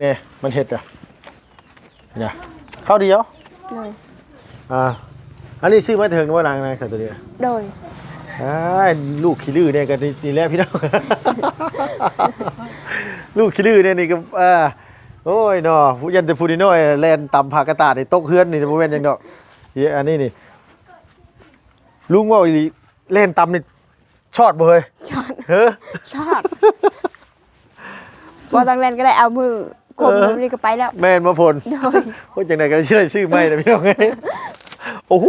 เนี่ยมันเห็ดอะเนี่ยข้าวเดียวโดยอ่าอันนี้ซื้อมาถึงว่านางนางสัตว์ตัวนี้โดยอ่าลูกขี้ลือเนี่ยกันนี่แหละพี่น้องลูกขี้ลือเนี่ยนี่ก็อ่าโอ้ยเนาะผู้ยันแต่ผู้น้อยแลนต่ำผากระตาดนี่ตกเฮือนนี่บ่แม่นจังดอกเหี้ยอันนี้นี่ลุงว่าอีหลีแล่นต่ำนี่ชอดบ่เฮ้ยชอดเฮ้อชอดบ่ต้องเล่นก็ได้เอามือ คมเออนี่ก็ไปแล้ว แม่นบ่พลโดย โอ้ยจังได๋ก็ชื่อชื่อใหม่นะพี่น้องเอ้ยโอ้โห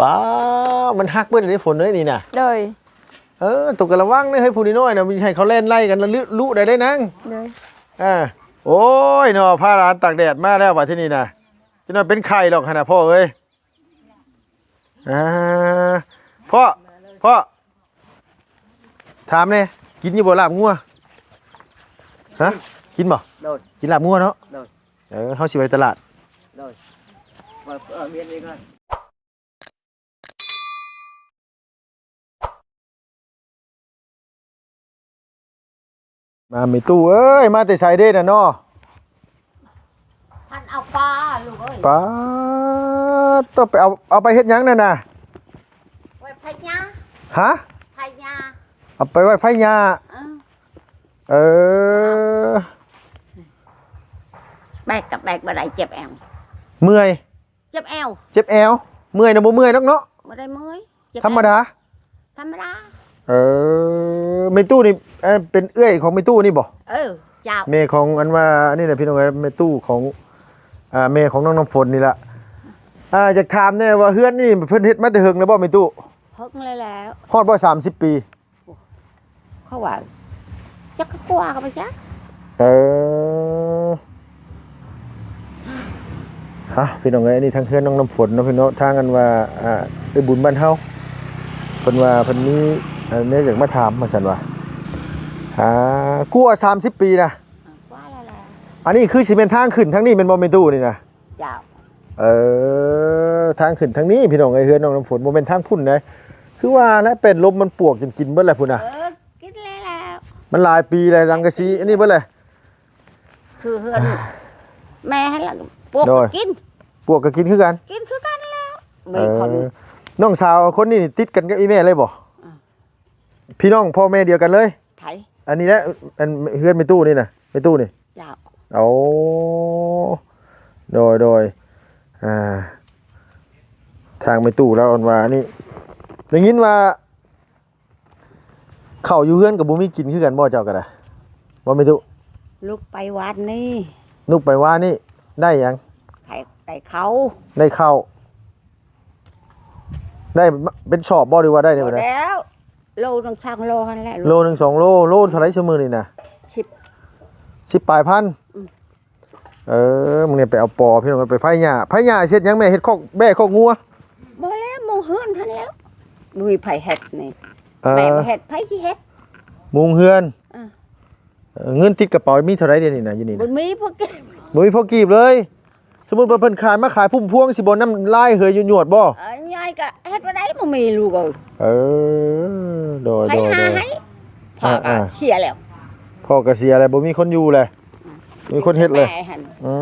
ป้ามันฮักเบิดได้ฝนเอ้ยนี่น่ะ โดย เออตกกระวังนี่ให้ผู้น้อยๆนะมีให้เขาเล่นไล่กันแล้วลุได้ได้นังโดย อ่าโอ้ยเนาะผ้าร้านตากแดดมาแล้วว่าที่นี่นะจะนอนเป็นไข่หรอกขนาดพ่อเอ้ยอ่าพ่อพ่อถามเนี่ยกินอยู่บ่ลาบงัว ฮะกินบ่โดยกินลาบงัวเนาะโดยเออเฮาสิไปตลาดโดยว่าเออเมียนนี่ก่อนมามีตู้เอ้ยมาแต่ไสเด้น่ะเนาะท่านเอาปลาลูกเอ้ยป้าดต้องไปเอาเอาไปเฮ็ดหยังนั่นน่ะไว้พะยาฮะพะยาเอาไปไว้ไฟหญ้า เออ เออ แบ กกับแบกบ่ได้เจ็บแอวเมื่อย เจ็บแอวเจ็บแอวเมื่อยนะบ่เมื่อยดอกเนาะบ่ได้เมื่อยเจ็บธรรมดาธรรมดาเออเมตู้นี่เอ่อเป็นเอื้อยของเมตู้นี่บ่เออเจ้าเมของอันว่านี่แหละพี่น้องเอ้ยเมตู้ของอ่าเมของน้องน้ำฝนนี่ล่ะอ่าอยากถามแน่ว่าเฮือนนี่เพิ่นเฮ็ดมาแต่เฮิงแล้วบ่เมตู้เพิ่งเลยแล้วฮอดบ่30ปีเขาว่าจักก็กลัวกันไปจ้ะเออ ฮะพี่น้องเอ้ยอันนี่ทางเฮือนน้องน้ำฝนเนาะพี่น้องทางกันว่าอ่าไปบุญบ้านเฮาเพิ่นว่าเพิ่นมีอันนี้อยากมาถามมาซั่นว่าอ่ากลัว30 ปีนะเออกลัวแล้วแหละอันนี้คือสิเป็นทางขึ้นทางนี้เป็นบ่แม่นตู้นี่นะเจ้าเออทางขึ้นทางนี้พี่น้องไอ้เฮือนน้องน้ำฝนบ่แม่นทางพุ่นนะคือว่าแล้วเป็นลมมันปวกจนกินเบิดแหละพุ่นน่ะเออกินแล้วแล้วมันหลายปีเลยรังกะซีอันนี้เบิดเลยคือเฮือนแม่ให้ละพวกโดยกิน ปวกก็กินคือกัน กินคือกันแล้วเอมีคนอน้องสาวคนนี้นี่ติดกันกับอีแม่เลยบ่อ่าพี่น้องพ่อแม่เดียวกันเลยไผอันนี้แหละอันเฮือนแม่ตู้นี่น่ะแม่ตู้นี่เจ้าเอาโดยโดยอ่า ทางไม่ตู้แล้วอันว่านี่ได้ยินว่าเข้าวอยู่เฮือนกับบุมีกินคือกันบ่เจ้าก็ได้บ่ไม่ตู้ลูกไปวัดนี่ นุกไปว่านี่ได้หยัง ไข่ไก่เขาได้ข้าวได้เป็นชอบบ่หรือว่าได้หได้มบ่ดได้แล้ว โลต้องช่างโลหันแหละโลหนึงสองโลโลเท่าไหร่ชั่วโมงนี่นะสิบสิบปลายพันอืมเออมึงเนี่ยไปเอาปอพี่น้องไปไฟหญ้าไฟหญ้าเสร็จยังแม่เฮ็ดคอกแบ่คอกงัวบ่แล้วโมเฮือนทันแล้วดุยไผเฮ็ดนี่เอแม่อบ่เฮ็ดไผสิเฮ็ดมุงเฮือนอ่าเออเงินติดกระเป๋ามีเท่าไหร่เดี๋ยวนี้นะอยู่นี่บ่นะมีพวกแกบ่มีพอกีบเลย สมมุติว่าเพิ่นขายมาขายพุ่มพวงสิบ่น้ำลายเหยอยู่หยวดบ่เอ้ยยายก็เฮ็ดบ่ได้บ่มีลูกเอ้ยเออโดยไผโดยหาโดย ให้พ่อก็อ่า เสียแล้วพ่อก็เสียแล้วบ่มีคนอยู่เลยมีคนเฮ็ดเลย แม่หั่นอื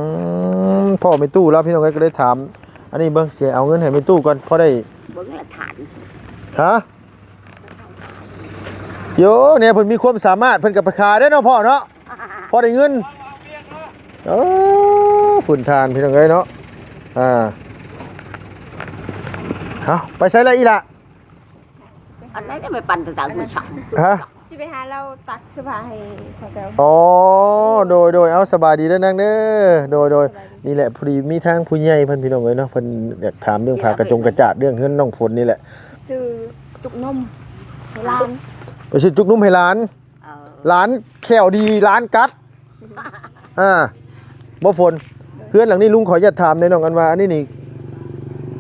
มพ่อไม่ตู้แล้วพี่น้องก็เลยถาม อันนี้เบิ่งเสียเอาเงินให้ไม่ตู้ก่อนพอได้ เบิ่งหลักฐานฮะโยเนี่ยเพิ่นมีความสามารถเพิ่นก็ไปขายได้อเนาะพ่อเนาะพอได้เงินเออ ผุนทานพี่น้องเอ้ยเนาะอ่าเอาไปใช้ละอีละอันนั้นจะไปปั่นต่างๆมันสั่งฮะสิไปหาเราตักเสื้อผ้าให้สาวแก้วอ๋อโดยโดยเอาสบายดีเด้อนังเด้อโดยโดยนี่แหละพอดีมีทางผู้ใหญ่เพิ่นพี่น้องเอ้ยเนาะเพิ่นอยากถามเรื่องผากระจงกระจาดเรื่องเฮือนน้องฝนนี่แหละชื่อจุกนมให้ร้านไปซื้อจุกนุ่มให้ร้านเออร้านแขวดีร้านกัดอ่าบ่ฝน เพื่อนหลังนี้ลุงขออย่าตถามในอยน้องกันว่าอันนี้นี่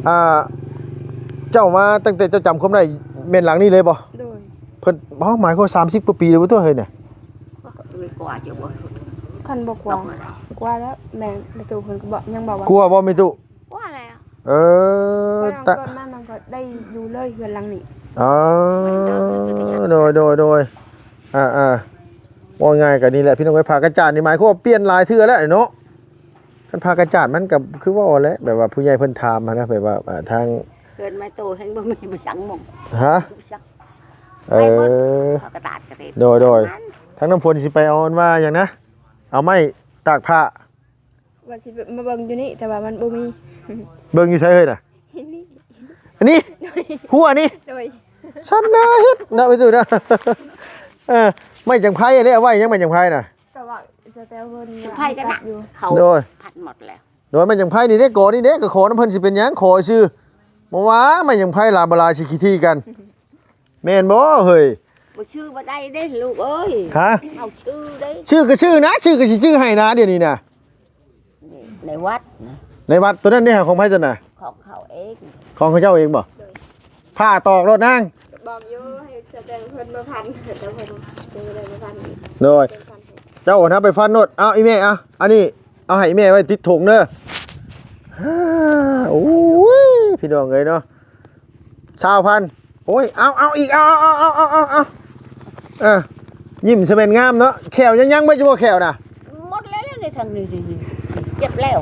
อ่าเจ้ามาตั้งแต่เจ้าจำความได้เมนหลังนี้เลยบ่โดยเพิ่นบ่หมายความสามสิบกว่าปีเลยบ่ตัวเฮ้ยเนี่ยดุยกว่าอยู่บ่คันบอกต้ว่าองอะไรกว่าแล้วแม่ในตู้เพิ่นก็บอกยังบอกว่ากลัวบ่ไม่ตุว่าอะไรอะเออพอน้องตะเกิดมามันก็ได้อยู่เลยเฮือนหลังนี้อ๋อโดยโดยโดยอ่าอ่าว่าง่ายกันนี่แหละพี่น้องไว้ยพากระจาดนี่หมายความว่าเปลี่ยนหลายเทื่อแล้วเนาะ คันพากระจาดมันกับคือว่าเอาแหละแบบว่าผู้ใหญ่เพิ่นถามมานะแบบว่าอ่าทาง เกินไม่โตให้บ่มีบ่จังหมองฮะ บ่จังเออเอากระดาษกระเด็นโดยโดยทางน้ำฝนสิไปเอาอันว่าอย่างนะ เอาไม้ตากผ้าว่าสิมาเบิ่งอยู่นี่แต่ว่ามันบ่มีเบิ่งอยู่ใช่เฮ้ยน่ะนี่อันนี้หัวนี่โดยฉันนะเฮ็ดนะไปดูนะ เออไม่จังไพ่อันนี้เอาไว้ยังไม่จังไพ่น่ะก็ว่า จะแต่เพิ่นไพ่กันตันะดอยู่เขาโดย พันหมดแล้ว โดยมันจังไพ่นี่เด้โกนี่เด้ก็ขอน้ำเพิ่นสิเป็นหยังขอชื่อบ่ว่ามันจังไพ่ลาบลาสิขี้ที่กันแม่นบ่เฮ้ยบ่ชื่อบ่ได้เด้ลูกเอ้ยฮะเอาชื่อเด้ชื่อก็ชื่อนะ ชื่อก็สิชื่อให้นะเดี๋ยวนี้น่ะนี่ในวัดนะในวัดตัวนั้นนี่หาของไผตัวน่ะของเขาเองของเขาเจ้าเองบ่ผ้าตอกรถนางบอกอยู่ให้จะแต่งเพิ่นมาพันแต่เพิ่นเจอได้มาพันโดย เป็นพันเจ้านะไปฟันโนดเอาอีแม่เอาอันนี้เอาให้อีแม่ไว้ติดถุงเด้อฮ่าโอ้ยพี่น้องเลยเนาะชาวพันธุ์โอ้ยเอาเอาอีกเอาเอาเอาเอาเอาเอาเออยิ้มเสม็นงามเนาะแขวยังยังไม่จะบ่แขวนะหมดแล้วในทางนี้นี่เจ็บแล้ว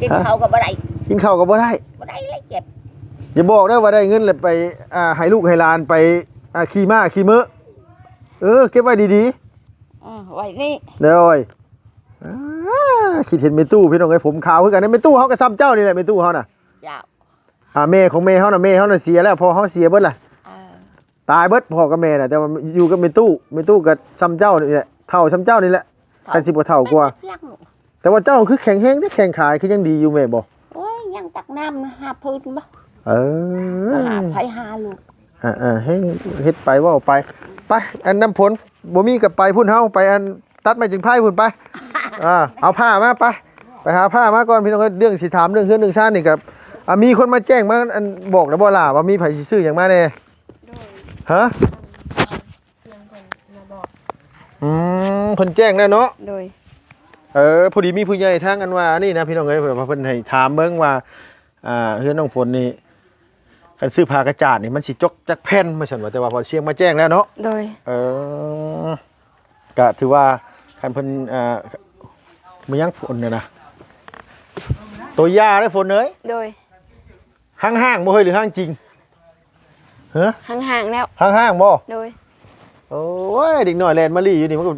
กินฮะข้าวก็บ่ได้กินข้าวก็บ่ได้บ่ได้เลยเจ็บอย่าบอกนะว่าได้เงินเลยไปอ่าให้ลูกให้หลานไปอ่าขี่ม้าขี่มือเออเก็บไว้ดี อ่าไว้นี่ๆเด้อโอ้ยอ่าคิดเห็นเมตู้พี่น้องไอ้ยผมขาวคือกันนะเมตู้เขาก็ซ้ำเจ้านี่แหละเมตู้เขาน่ะยาวอ่าแม่ของแม่เขาน่ะแม่เขาน่ะเสียแล้วพอเขาเสียเบิดล่ะเออตายเบิดพ่อกับแม่น่ะแต่ว่าอยู่กับแม่ตู้แม่ตู้กับซ้ำเจ้านี่แหละเท่าซ้ำเจ้านี่แหละกันสิบ่เท่ากว่า ไม่ได้เพียงหรอกแต่ว่าเจ้าคือแข็งแรงแต่แข็งขายคือยังดีอยู่แม่บ่โอ้ยยังตักน้ำหาพื้นบ่เออหาไผหาลูกอ่าอ่าให้เฮ็ดไปเว่าไปไปอันน้ำผล บ่มีกับไปพุ่นเฮาไปอันตัดไม้จึงไผ่พุ่นไปอ่าเอาผ้ามาไปไปหาผ้ามาก่อนพี่น้องเอ้ยเรื่องสิถามเรื่องเฮือนเรื่องชาตินี่กับอ่ามีคนมาแจ้งมาอันบอกแล้วบ่ล่ะว่ามีไผสิซื้อหยังมาแน่โดยฮะเพิ่นมาบอกอืมเพิ่นแจ้งแล้วเนาะโดยเออพอดีมีผู้ใหญ่ทางกันว่านี่นะพี่น้องเอ้ยเพิ่นว่าเพิ่นให้ถามเบิ่งว่าอ่าเฮือนน้องฝนนี่คันซื้อผ้ากระจาดนี่มันสิจกจักแผ่นมาซั่นว่าแต่ว่าพอเชียงมาแจ้งแล้วเนาะโดยเออ ก็ถือว่าคันเพิ่นอ่ามันยังฝนน่ะนะตัวยาได้อฝนเอ้ยโดยห้างๆบ่เฮ้ยหรือห้างจริงฮะห่างๆแล้วห้างๆบ่โดยโอ้ยเด็กน้อยแลนมาลี่อยู่นี่มันก็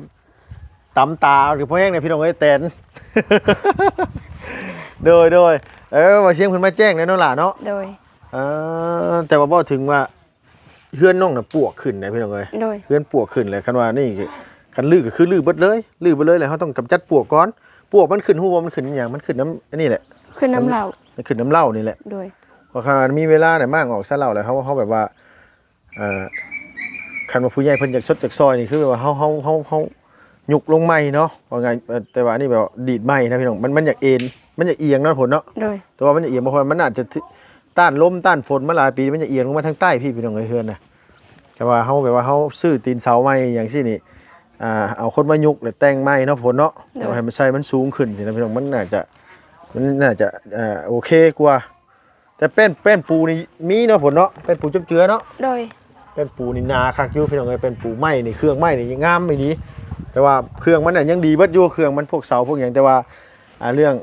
ตำตาหรือพ่อแห้งเนี่ยพี่น้องเอ้ยแตน โดยโดยเออว่าเชียงเพิ่นมาแจ้งแล้วเนาะล่ะเนาะ โดยเออแต่ว่าบ่ถึงว่าเฮือนน้องน่ะปวกขึ้นนะพี่น้องเอ้ยโดยเฮือนปวกขึ้นเลยคันว่านี่ คันลือก็คือลือเบิดเลยลือเบิดเลยแล้วเขาต้องกำจัดปวกก่อนปวกมันขึ้นฮู้ว่ามันขึ้นอหย่างมันขึ้นน้ำอันนี้แหละขึ้นน้ำเหล่ามันขึ้นน้ำเหล้านี่แหละโดยพอคันมีเวลาเนี่ยมากออกซะเหล้าแล้วเขาเขาแบบว่าเอ่อคันว่าผู้ใหญ่เพิ่นอยากชดจากซอยนี่คือแบบว่าเฮาเฮาเฮาเฮายุกลงไม้เนาะว่าไงเอ่อแต่ว่านี่แบบว่าดีดไม้นะพี่น้องมันมันอยากเอ็นมันอยากเอียงเนาะผลเนาะโดยแต่ว่ามันอยากเอียงบางคนมันอาจจะทึต้านลมต้านฝนมาหลายปีมันจะเอียงลงมาทางใต้พี่พี่น้องเอ้ยเฮือนน่ะแต่ว่าเฮาแบบว่าเฮาซื้อตีนเสาไม้อย่างซี่นี่ อ่าเอาคนมายุกแล้วแต่งไม้เนาะผลเนาะแต่ว่าให้มันใส่มันสูงขึ้นสินะพี่น้องมันน่าจะมันน่าจะเอ่อโอเคกว่า แต่เป็นเป็นปูนี่มีเนาะผลเนาะเป็นปูจับเจือเนาะโดยเป็นปูนี่นาคักอยู่พี่น้องเอ้ยเป็นปูไม้นี่เครื่องไม้นี่ยังงามไม่ดีแต่ว่าเครื่องมันน่ะยังดีเบิดอยู่เครื่องมันพวกเสาพวกอย่างแต่ว่าอ่าเรื่อง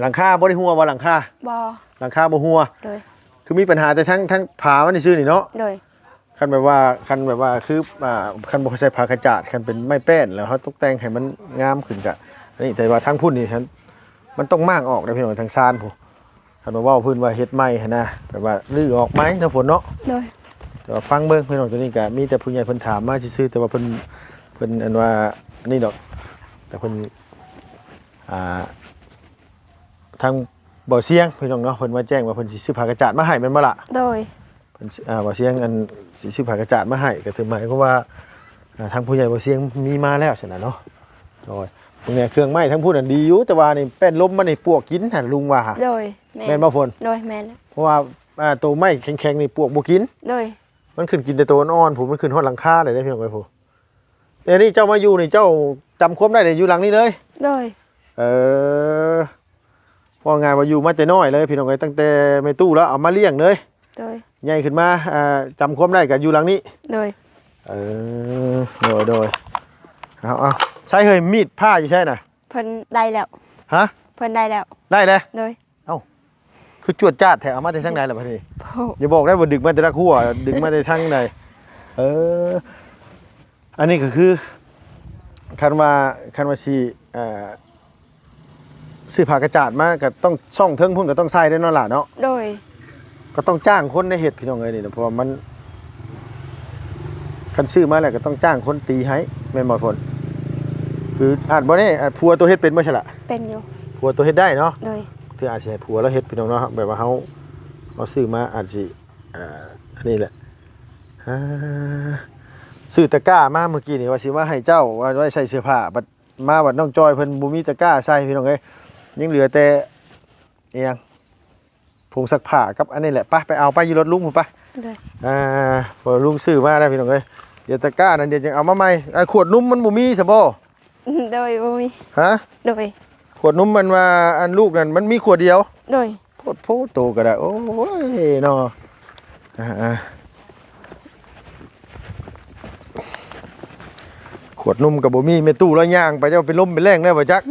หลังคาบ่ได้หัวว่าหลังคาบอหลังคาบ่หัวโดยคือมีปัญหาแต่ทั้งทั้งผามันนี่ซื่อนี่เนาะโดย คันแบบว่าคันแบบว่าคืออ่าคันบ่ใส่ผ้ากระจาดคันเป็นไม้แป้นแล้วเขาตกแต่งให้มันงามขึ้นกะอันนี้แต่ว่าทั้งพุ่นนี่ฉันมันต้องมากออกนะพี่น้องทางซานผู้คันว่าเว้าพื้นว่าเฮ็ดไม้หั้นนะแบบว่าลื้อออกไหมนะฝนเนาะโดยแต่ว่าฟังเบิ่งพี่น้องตัวนี้ก็มีแต่ผู้ใหญ่เพิ่นถามมาซื่อๆแต่ว่าเพิ่นเพิ่นอันว่านี่ดอก แต่เพิ่นอ่าทางบ่อเสียงพี่น้องเนาะเพิ่นมาแจ้งว่าเพิ่นสิซื้อผ้ากระจาดมาให้แม่นบ่ล่ะโดยเพิ่นสิ อ่าบ่อเสียงอันสิซื้อผ้ากระจาดมาให้ก็ถือหมายความว่าอ่าทางผู้ใหญ่บ่อเสียงมีมาแล้วซั่นน่ะเนาะโอ้ยพวกเนี้ยเครื่องไม้ทั้งพูดอันดีอยู่แต่ว่านี่แป้นลมมันนี่ปวกกินหั่นลุงว่าโดยแม่นบ่ฝนโดยแม่นเพราะว่าอ่าตัวไม้แข็งๆนี่ปวกบ่กินโดยมันขึ้นกินแต่ตัวอ่อนๆผมมันขึ้นฮอดหลังคาเลยได้พี่น้องไปผมเดี๋ยวนี้เจ้ามาอยู่นี่เจ้าจำความได้เลยอยู่หลังนี้เลยโดยเออพองานมาอยู่มาแต่น้อยเลย พี่น้องไปตั้งแต่ไม่ตู้แล้วเอามาเลี้ยงเลยโดย ใหญ่ขึ้นมาอ่าจำความได้กับอยู่หลังนี้ โดยเออโดยโดยเอาเอาใช้เฮ้ยมีดผ้าอยู่ใช่น่ะ เพิ่นได้แล้วฮะ เพิ่นได้แล้วได้เลย โดยคือจวดจ้าดแถวเอามาแต่ทางไหนล่ะพันนี่โพอย่าบอกได้ว่าดึกมาแต่ละขั้วดึกมาแต่ทางไหนเออ อันนี้ก็คือคันว่าคันว่าชีเอ่อซื้อผ้ากระจาดมาก็ต้องซ่องเทิงพุ่นก็ต้องใส่ได้เนาะล่ะเนาะโดย ก็ต้องจ้างคนในเฮ็ดพี่น้องเอ้ยนี่นะเพราะว่ามันคันซื้อมาแล้วก็ต้องจ้างคนตีให้แม่นบ่พลคืออาจบ่ได้อาจผัวตัวเฮ็ดเป็นบ่ใช่ล่ะเป็นอยู่ผัวตัวเฮ็ดได้เนาะโดยที่อาจจะให้ผัวแล้วเฮ็ดพี่น้องเนาะแบบว่าเฮาเอาซื้อมาอาจสิอ่าอันนี้แหละอ่าซื้อตะกร้ามาเมื่อกี้นี่ว่าสิว่าให้เจ้าว่าไว้ใส่เสื้อผ้าบัดมาบัดน้องจอยเพิ่นบ่มีตะกร้าใส่พี่น้องเอ้ยยังเหลือแต่เอียง ผงซักผ้ากับอันนี้แหละไปไปเอาไปอยู่รถลุงพุ่นไปโดยอ่าพอลุงซื้อมาได้วพี่น้องเอ้ยเดี๋ยวตะกร้านั้นเดี๋ยวจะเอามาใหม่อ่าขวดนุ่มมันบ่มีซะบ่โดยบ่มีฮะโดยขวดนุ่มมันว่าอันลูกนั่นมันมีขวดเดียวโดยโพดโพดโตก็ได้โอ้ยเนาะอ่าๆขวดนุ่มกับบ่มีเมตู้แล้วย่างไปเจ้าไปล้มไปแรงได้บ่จัก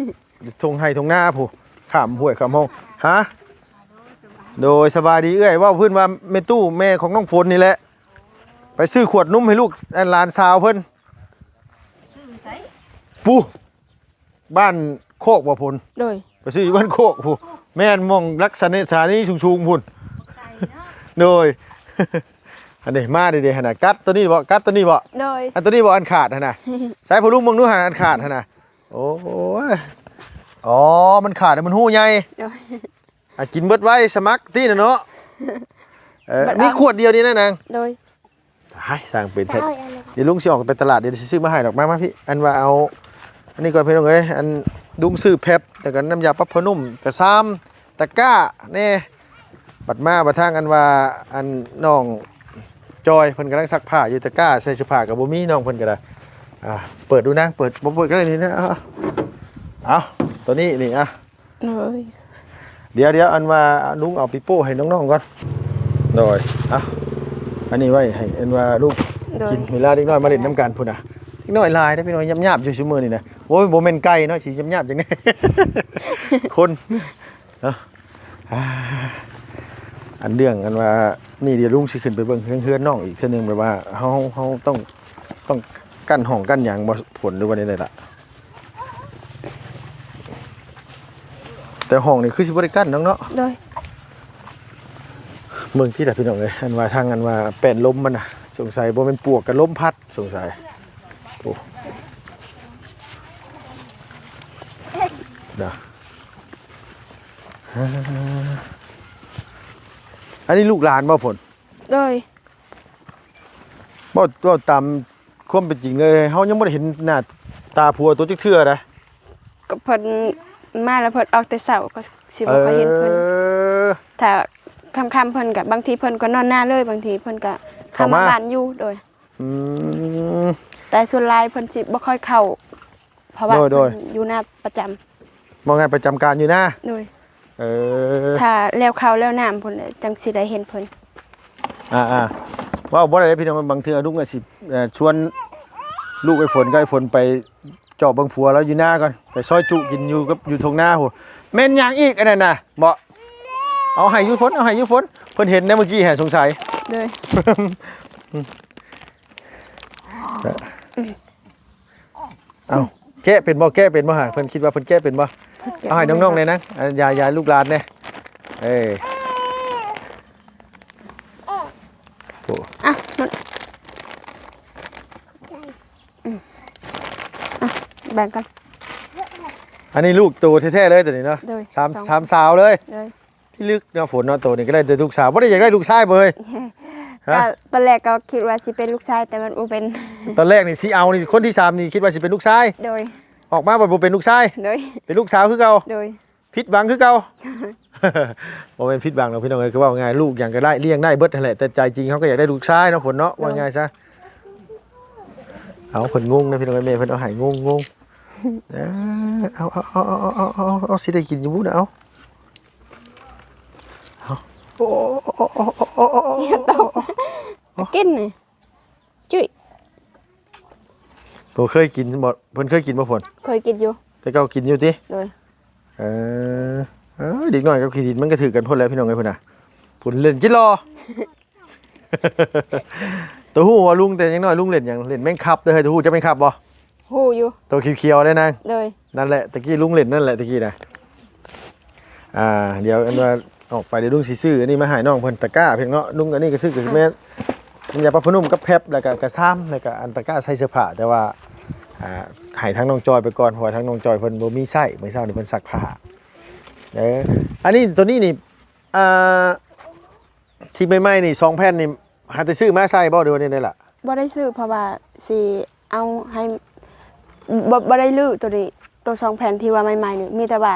ทงให้ทงหน้าผู้ข้ามห้วยข้ามห้องฮะ โดยสบายดีเอ้ยเว่าเพิ่นว่าเมตู้แม่ของน้องฝนนี่แหละ ไปซื้อขวดนุ่มให้ลูกอันหลานสาวเพิ่นปูบ้านโคกบ่พลโดยไปซื้ออยู่บ้านโคกผู้แม่นมองลักษณะฐานีชุงๆพุ่นโดยอันนี้มาเด้ๆหั่นน่ะกัดตัวนี้บ่กัดตัวนี้บ่โดยอันตัวนี้บ่อันขาดหั่นน่ะใส่พอลุงมึงดูหั่นอันขาดหั่นน่ะโอ้ยอ๋อมันขาดแล้วมันหู้ใหญ่โดย อะกินเบิดไว้สมัครที่น่ะเนาะเออบัดเอามีขวดเดียวนี่นะนางโดยให้สร้างเป็นแท้เดี๋ยวลุงสิออกไปตลาดเดี๋ยวสิซื้อมาให้ดอกมามาพี่ อันว่าเอา อันนี้ก่อนพี่น้องเอ้ยอันดุงซื้อแพบแต่กันน้ำยาปรับผ้านุ่มกระซ้ำตะกร้าแน่บัดมาบัดทางอันว่าอันน้องจอยเพิ่นกำลังซักผ้าอยู่ตะกร้าใส่เสื้อผ้ากับบ่มีน้องเพิ่นก็ได้อ่าเปิดดูนะเปิดบ่เปิดก็ได้นี่นะเอาเอาตัวนี้นี่อะโดย เดี๋ยวเดี๋ยวอันว่าลุงเอาปิโป้ให้น้องๆก่อนโดยอะอันนี้ไว้ให้อันว่าลูกโดยกินเวลาเด็กน้อยมาเล่นน้ำกันพุ่นน่ะเด็กน้อยลายได้พี่น้อยยำยาบอยู่ชั่วมือนี่นะโอ้ยโบเมนไก่เนาะสียำยาบจังไงคนเนาะอ่าอันเรื่องอันว่านี่เดี๋ยวลุงสิขึ้นไปเบิ่งเฮือนๆน้องอีกเทื่อนึงแบบว่าเฮาเฮาต้องต้องกั้นห้องกั้นหยังบ่ผลหรือว่านี่ได้ล่ะ แต่ห้องนี่คือสิบ่ได้กั้นน้องเนาะโดยเมืองที่ไหนพี่น้องเลยอันว่าทางอันว่าแป้นลมมันน่ะสงสัยบ่เป็นปวกกับลมพัดสงสัยโอ้เด้ออ่าอันนี้ลูกหลานบ่ฝนโดยบ่บ่ตามความเป็นจริงเลยเฮายังบ่ได้เห็นหน้าตาผัวตัวจักเทื่อนะก็เพิ่น มาแล้วเพิ่นออกแต่เช้าก็สิบ่ค่อยเห็นเพิ่นอถ้าค่ำๆเพิ่นก็บางทีเพิ่นก็นอนหน้าเลย บางทีเพิ่นก็เข้าเข้ามามาบ้านอยู่โดยอืมแต่ส่วนหลายเพิ่นสิบ่ค่อยเข้าเพราะว่าโดยโดยเพิ่นอยู่หน้าประจำมองงานประจำการอยู่นะโดยเออถ้าแล้วข้าวแล้วน้ำเพิ่นน่ะจังสิได้เห็นเพิ่นอ่าอ่าว่าบ่ได้พี่น้องบางเทื่อลุงก็สิเอ่อชวนลูกไอ้ฝนก็ไอ้ฝนไปเจอบเบิ่งผัวแล้วอยู่หน้าก่อนไปซอยจุกินอยู่กับอยู่ทงหน้าโหแม่นหยังอีกอันนั้นน่ะบ่เอาให้อยู่ฝนเอาให้อยู่ฝนเพิ่นเห็นนะเมื่อกี้แฮะสงสัยโดยเอาแก้เป็นบ่แก้เป็นบ่ฮะเพิ่นคิดว่าเพิ่นแก้เป็นบ่เอาให้น้องๆเลยนะอะยายยายลูกหลานเนี่ยเอ้ยอะมันอืมอะ แบ่งกัน อันนี้ลูกโตแท้ๆเลยตัวนี้เนาะโดยสามองสามสาวเลย โดยพี่ลึกเนาะฝนเนาะโตนี่ก็ได้แต่ลูกสาวบ่ได้อยากได้ลูกชายเบยฮะ ก็ตอนแรกก็คิดว่าสิเป็นลูกชายแต่มันบ่เป็น ตอนแรกนี่ที่เอานี่คนที่สามนี่คิดว่าสิเป็นลูกชาย โดย ออกมาบ่บ่เป็นลูกชาย โดย เป็นลูกสาวคือเก่า โดยผิดหวังคือเก่าบ่เป็นผิดหวังหรอกพี่น้องเอ้ยคือว่าไงลูกอย่างก็ได้เลี้ยงได้เบิดนั่นแหละแต่ใจจริงเขาก็อยากได้ลูกชายเนาะฝนเนาะว่าไงซะเอาเพิ่นงงนะพี่น้องเอ้ยแม่เพิ่นเอาให้งงงง เอาเอาเอาเอาเอาเอาเอาสิได้กินยูบุ้นเอาเอาโอ้โอ้โอ้โอ้โอ้อย่าตบกินเลยจุ้ยผมเคยกินบ่เพิ่นเคยกินบ่พ่นเคยกินอยู่แต่เก่ากินอยู่ติเลยเออเออเด็กน้อยกับขี้ดินมันก็ถือกันพ่นแล้วพี่น้องไงพ่นน่ะพุ่นเล่นจิรอตัวหู้ว่าลุงแต่ยังน้อยลุงเล่นอย่างเล่นแม่งขับเด้อเฮ้ยตัวหู้จะแม่งขับบ่ ฮู้อยู่ตัวเขียวๆได้นางโดยนั่นแหละตะกี้ลุงเล่นนั่นแหละตะกี้นะอ่า เดี๋ยวอันว่าออกไปเดี๋ยวลุงสิซื้ออันนี้มาให้น้องเพิ่นตะกร้าเพียงเนาะลุงอันนี้ก็ซื้อกับแม่มันยาปะพนุ่มกับแพบแล้วก็กระซ้ำแล้วก็อันตะกร้าใส่เสื้อผ้าแต่ว่าอ่าให้ทั้งน้องจอยไปก่อนเพราะว่าทั้งน้องจอยเพิ่นบ่มีไส้เมื่อเช้านี่เพิ่นซักผ้าเด้ออันนี้ตัวนี้นี่อ่าที่ใหม่ๆนี่สองแผ่นนี่หาแต่ซื้อมาใส่บ่เดี๋ยวนี้ได้ล่ะบ่ได้ซื้อเพราะว่าสิเอาให้ บ่บ่ได้ลื้อตัวนี้ตัวสองแผ่นที่ว่าใหม่ๆนี่มีแต่ว่า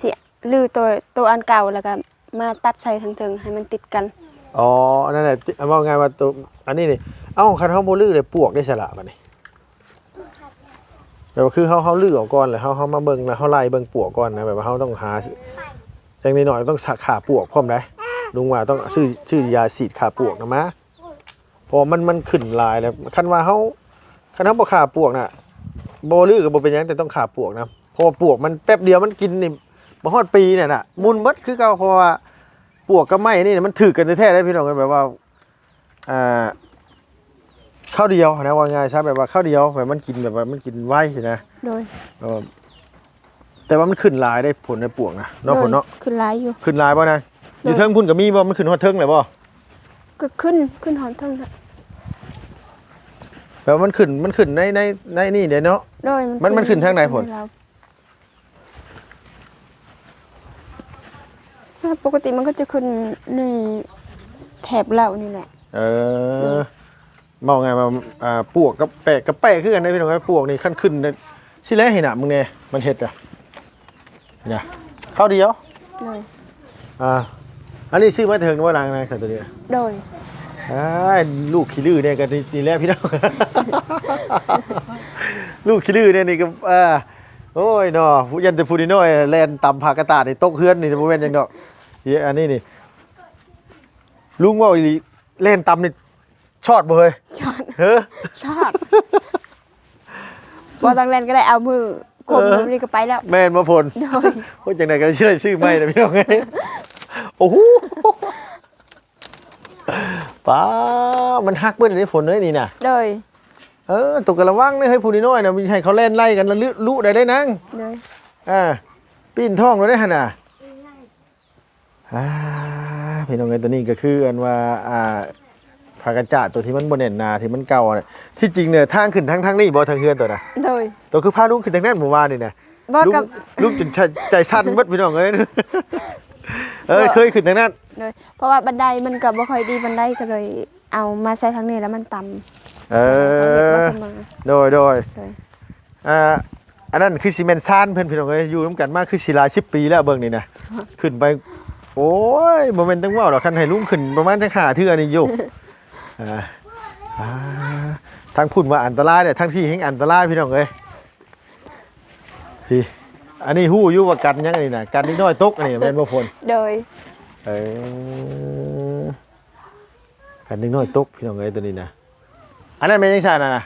สิลื้อตัวตัวอันเก่าแล้วก็มาตัดใส่ทั้งเทิงให้มันติดกัน อ๋อนั่นแหละที่ว่าไงว่าตัวอันนี้นี่เอ้าคันเฮาบ่ลื้อเลยปวกได้สละบัดนี้แบบว่าคือเขาเขาลือออกก่อนเลยเขาเขามาเบิ่งแล้วเขาไล่เบิ่งปวกก่อนนะแบบว่าเขาต้องหาจังนิดหน่อยต้องขาปวกพร้อมได้ลุงว่าต้องซื้อซื้อยาสีดขาปวกนะมะเพอมันมันขึ้นลายแล้วคันว่าเขาคันเขาบอกขาปวกน่ะ โบลือกับโบเป็นหยังแต่ต้องขาปวกนะเพอปวกมันแป๊บเดียวมันกินนี่บ่ฮอดปีเนี่ยน่ะมุนหมดคือเก่าเพราะว่าปวกกับไม้นี่มันถือกันแท้ๆได้พี่น้องกันแบบว่าอ่าข้าวเดียวนะว่าง่ายใช่แบบว่าข้าวเดียวแบบมันกินแบบว่ามันกินไวนะโดยเออแต่ว่ามันขึ้นลายได้ผลในปวกนะเนาะผลเนาะโดยขึ้นหลายอยู่ ขึ้นลายป่ะนะอยู่เทิงพุ่นกับมีบ่มันขึ้นฮอดเทิงเลยบ่ก็ขึ้นขึ้นหอนเทิงน่ะ แบบว่ามันขึ้นมันขึ้นในในในนี่เดี๋ยวเนาะ โดยมันมันขึ้นทางไหนผลเราปกติมันก็จะขึ้นในแถบเรานี่แหละ เออมองไงมาอ่าปวกกับแปะกับแปะคือกันได้พี่น้องครับปวกนี่ขั้นขึ้นนะสิแล้วเห็นหน้ามึงเนี่ยมันเห็ดอะเนี่ยข้าวเดียว โดย อ่า อันนี้ซื้อมาเถิงว่านางนางสัตว์ตัวนี้โดย อ้ายลูกขี้ลือเนี่ยกันนี่แหละพี่น้อง ลูกขี้ลือเนี่ยนี่ก็อ่าโอ้ยเนาะผู้ยันแต่ผู้น้อยแลนต่ำผากระตาดนี่ตกเฮือนนี่บ่แม่นจังดอกเหี้ยอันนี้นี่ลุงว่าอีหลีแล่นต่ำนี่ชอดบ่เฮ้ยชอดเฮ้อ ชอดบอตังแลนก็ได้เอามือกดเออ มือนี่ก็ไปแล้ว แม่นบ่พลโดยโอ้ยจังได๋ก็ชื่อชื่อใหม่นะพี่น้องเอ้ยโอ้โห ป้ามันฮักเบิดได้ฝนเอ้ยนี่น่ะโดยเออตกกระวังนี่ให้ผู้น้อยๆนะมีให้เขาเล่นไล่กันแล้วลุได้ได้นังโดยอ่าปีนท้องเราได้หั่นน่ะอ่าพี่น้องไอ้ตัวนี้ก็คืออันว่าอ่าผากระจาดตัวที่มันบ่แน่นหนาที่มันเก่าน่ะที่จริงเนี่ยทางขึ้นทางทางนี้บ่ทางเฮือนตัวน่ะโดยตัวคือพาลุงขึ้นทางนั้นหมู่บ้านนี่น่ะบอลุงกับลุงจนใจใจสั่นเบิดพี่น้องเอ้ย เออเคยขึ้นทางนั้นโดยเพราะว่าบันไดมันกับบ่ค่อยดีบันไดก็เลย เอามาใช้ทางนี้แล้วมันต่ำเอเอาเฮ็ดอมาเสมอโดยโดยโดยอ่าอันนั้นคือซีเมนต์ซานเพิ่นพี่น้องเอ้ยอยู่นํกันมาคือสิหลาย10ปีแล้วเบิ่งนี่นะขึ้นไป โอ้ยบ่แม่นจังเว้าดอกคันให้ลุงขึ้นประมาณจัง5เทื่อนี่อยู่อ่าอ่าทางพุ่นว่าอันตรายเด้ทางที่แห่งอันตรายพี่น้องเอ้ยพี่ อันนี้ฮู้อยู่ว่ากันยังอันนี้น่ะกันนิดหน้อยตกอันนี้แม่นบ่ฝนโดย เออกันนิดหน้อยตกพี่น้องเอ้ยตัวนี้นะอันนั้นแม่นจังซั่นน่ะนะ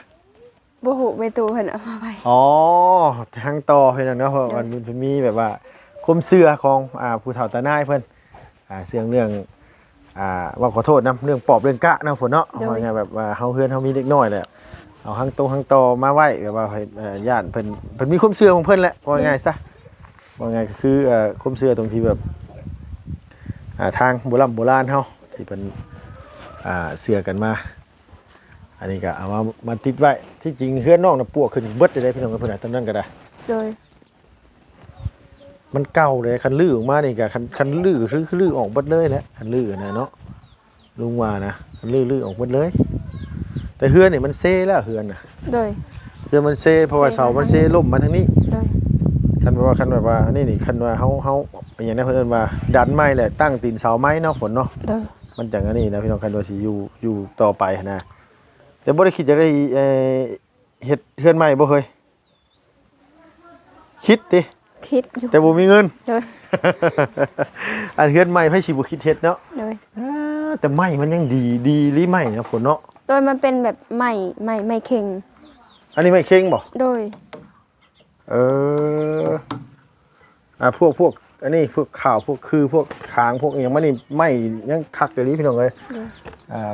บ่ฮู้ไปตูเพิ่นเอามาไว้ อ๋อทางต่อเพิ่นน่ะเนาะเพราะมันมันมีแบบว่าความเชื่อของอ่าผู้เฒ่าตานายเพิ่นอ่าเรื่องเรื่องอ่าว่าขอโทษนะเรื่องปอบเรื่องกะเนาะฝนเนาะว่าไงแบบว่าเฮาเฮือนเฮามีเด็กน้อยแหละ เอาหางตรงหางต่อมาไว้แบบว่าให้เอ่อย่านเพิ่นเพิ่นมีความเชื่อของเพิ่นแหละว่าไงซะว่าไงก็คือเอ่อความเชื่อตรงที่แบบทางโบราณโบราณเฮาที่เพิ่นเชื่อกันมา อันนี้ก็เอามามาติดไว้ ที่จริงเฮือนนอกนะปวกขึ้นเบิดเลยได้พี่น้องเพิ่นน่ะตอนนั้นก็ได้โดยมันเก่าเลยคันลื้อออกมานี่ก็คันคันลื้อคือคือลื้อออกเบิดเลยแหละคันลื้อนะเนาะลุงว่านะคันลื้อลื้อออกเบิดเลย แต่เฮือนนี่มันเซ่แล้วเฮือนน่ะโดย เฮือนมันเซ่เพราะว่าเซ่เสามันมาทางเซ่ล่มมาทางนี้โดย คันว่าคันแบบว่านี่นี่คันว่าเฮาเฮาเป็นอย่างนั้นเพิ่นเอิ้นว่า ดันไม้แหละตั้งตีนเสาไม้เนาะฝนเนาะ โดย มันจังอันนี้นะพี่น้องคันว่าสิอยู่อยู่ต่อไปนะแต่บ่ได้คิดจะได้เอ่อเฮ็ดเฮือนใหม่บ่เคยคิดติคิดอยู่ แต่บ่มีเงิน โดย อันเฮือนใหม่ไผสิบ่คิดเฮ็ดเนาะ โดย อ่าแต่ไม้มันยังดีดีหรือไม่นะฝนเนาะ โดยมันเป็นแบบใหม่ใหม่ใหม่เข่งอันนี้ไม่เค็งบ่โดย เอออ่าพวกพวกอันนี้พวกข่าวพวกคือพวกขางพวกอหย่างมันนี่ไม่ยังคักอย่างนี้พี่น้องเลยอืม อ่า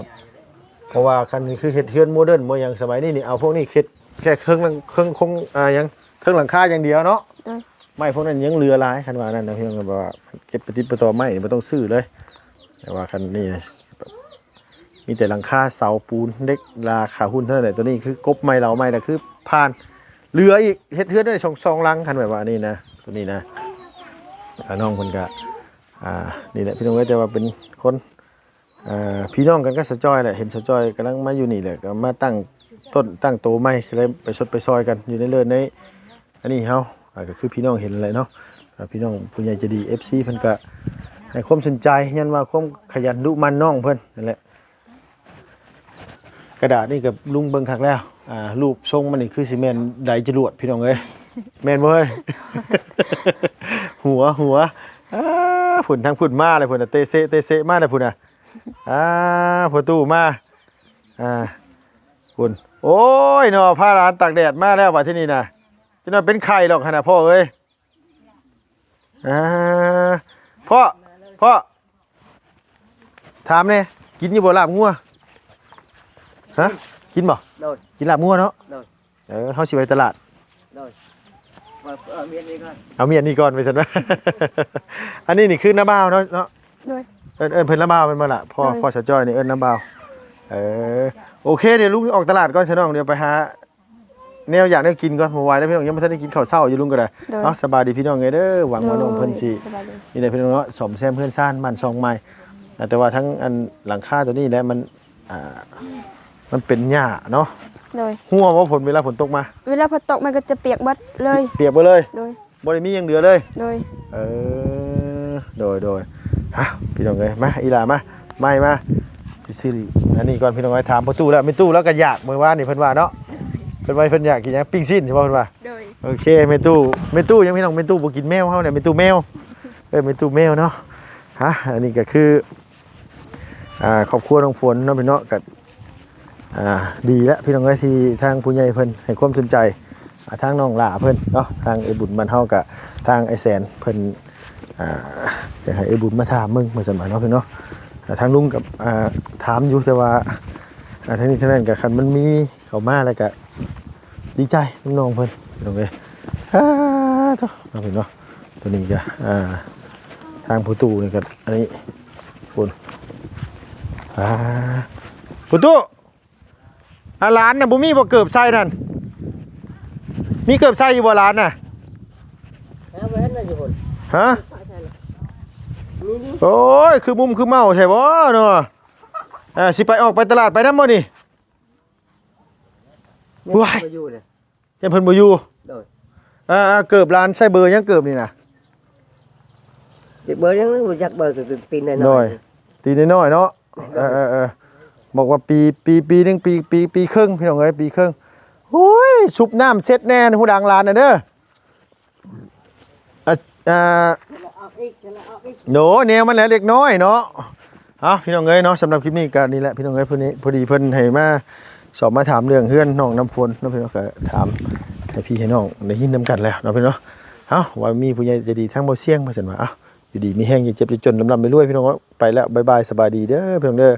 เพราะว่าคันนี้คือเฮ็ดเฮือนโมเดิร์นโมอย่างสมัยนี้นี่เอาพวกนี้เฮ็ดแค่เครื่องหลังเครื่องคงอ่ายังเครื่องหลังคาอย่างเดียวเนาะ โดยไม่พวกนั้นยังเหลือหลายคันว่านั่นนะพี่น้องก็บอกว่าเก็บปฏิดประต่อไม่นี่บ่ต้องซื้อเลย แต่ว่าคันนี้นะ มีแต่หลังคาเสาปูนเล็กราคาหุ้นเท่าไหร่ตัวนี้คือกบไม้เหลาไม้แต่คือผ่านเหลืออีกเฮ็ดเฮือนได้สองสองลังคันแบบว่านี่นะตัวนี้นะอ่น้องเพิ่นก็อ่านี่แหละพี่น้องเอ้ยแต่ว่าเป็นคนอ่าพี่น้องกันก็สะจอยแหละเห็นสะจอยกำลังมาอยู่นี่แหละก็มาตั้งต้นตั้งโตไม้ก็เลยไปชดไปซอยกันอยู่ในเรือนในอันนี้เฮาอาก็คือพี่น้องเห็นอะไรเนาะพี่น้องผู้ใหญ่จะดี FC เพิ่นก็ให้ความสนใจยันว่าความขยันดุมันน้องเพิ่นนั่นแหละ กระดาษนี่กับลุงเบิ่งคักแล้วอ่ารูปทรงมันนี่คือซีเมนไดจรวดพี่น้องเอ้ยแมนเอ้ย หัวหัวอ้าฝุ่นทางฝุ่นมาเลยฝุ่นน่ะเตเซเตเซมาเลยฝุ่นน่ะอ่าพอตู้มาอ่าฝุ่นโอ้ยเนาะผ้าร้านตากแดดมาแล้วว่าที่นี่นะจะน่าเป็นไข่หรอกขนาดพ่อเอ้ยอ่าพ่อพ่อถามเนี่ยกินอยู่บ่ลาบงัว ฮะ กินบ่โดยกินลาบงัวเนาะโดยเออเฮาสิไปตลาดโดยว่าเออเมียนนี่ก็เอาเมียนนี่ก่อนไปสันว่า อันนี้นี่คือน้าบ่าวเนาะเนาะโดย เอิ้นเอิ้นเพิ่นน้าบ่าวเป็นมาละพ่อได้พ่อชาจ้อยนี่เอิ้นน้าบ่าวเออโอเคเดี๋ยวลุงออกตลาดก่อนซะน้องเดี๋ยวไปหาแนวอยากได้กินก่อนเมื่อวานแล้วพี่น้องยังบ่ทันได้กินข้าวเช้าอยู่ลุงก็ได้โดยเนาะสบายดีพี่น้องไงเด้อหวังว่าน้องเพิ่นสิ สบายดีนี่แหละพี่น้องเนาะสมแซมเพื่อนซ่านบ้านซองใหม่อ่าแต่ว่าทั้งอันหลังคาตัวนี้แหละมันอ่า มันเป็นหญ้าเนาะโดยหัวว่าฝนเวลาฝนตกมา เวลาฝนตกมันก็จะเปียกเบัดเลยเปียกไปเลยโดยบ่ได้มีหยังเหลือเลย โดยเออโดยโดยฮะพี่น้องเอ้ยมาอีหลามาไม่มาสิซิริอันนี้ก่อนพี่น้องเอ้ยถามประตูแล้วไม่ตู้แล้วก็อยากเมื่อวานนี่เพิ่นว่าเนาะเพิ่นว่าเพิ่นอยากกินหยังปิ้งชิ้นใช่ป่ะเพิ่นว่าโดยโอเคแม่ตู้แม่ตู้ยังพี่น้องแม่ตู้บ่กินแมวเฮาเนี่ยแม่ตู้แมวเอ้ยแม่ตู้แมวเนาะฮะอันนี้ก็คืออ่าครอบครัวน้องฝนเนาะพี่เนาะก็อ่า ดีแล้วพี่น้องเอ้ยที่ทางผู้ใหญ่เพิ่นให้ความสนใจทางน้องหล่าเพิ่นเนาะทางไอ้บุญบ้านเฮากับทางไอ้แสนเพิ่นจะให้ไอ้บุญมาถามมึงมาสมัยเนาะพี่เนาะทางลุงกับอ่าถามอยู่แต่ว่าทางนี้ทางนั้นกับคันมันมีเขามาแล้วก็ดีใจน้องเพิ่นน้องเอ้ยอ่าเนาะน้องเพิ่นเนาะตัวนี้ก็อ่าทางผู้ตู้นี่ก็อันนี้คุณอ่าผู้ตู้ อาร้านน่ะบ่มีบ่เกิบใส่นั่น มีเกิบใส่อยู่บ่ร้านน่ะหาไว้ให้น่าอยู่คนฮะนี่นี่โอ้ย คือมุมคือเมาใช่บ่เนาะอ่าสิไปออกไปตลาดไปนำบ่นี่ว้ายมาอยู่เลยยังเพิ่นบ่อยู่โดยอ่าๆเกิบร้านใช้เบอร์ยังเกิบนี่นะเด็กเบอร์ยังรู้จักเบอร์คือตีนหน่อยหน่อยตีน้อยๆเนาะเออเออเออ บอกว่าปีปีปีหนึ่งปีปีปีครึ่งพี่น้องเอ้ยปีครึ่งโอ้ยชุบน้ำเช็ดแน่นหูดังร้านน่ะเด้ออ่าโหนแนวมันแหละเล็กน้อยเนาะเอาพี่น้องเอ้ยเนาะสำหรับคลิปนี้ก็นี่แหละพี่น้องเอ้ยพอดีพอดีเพิ่นให้มาสอบมาถามเรื่องเฮือนน้องน้ำฝนเนาะพี่น้องก็ถามให้พี่ให้น้องได้ยินนํกันแล้วเนาะพี่เนาะเอาว่ามีผู้ใหญ่จะดีทั้งบ่เสี่ยงมาซั่นว่าเอาอยู่ดีมีแห้งอย่าเจ็บอย่าจนลำลำไปรวยพี่น้องเอ้ยไปแล้วบ๊ายบายสบายดีเด้อพี่น้องเด้อ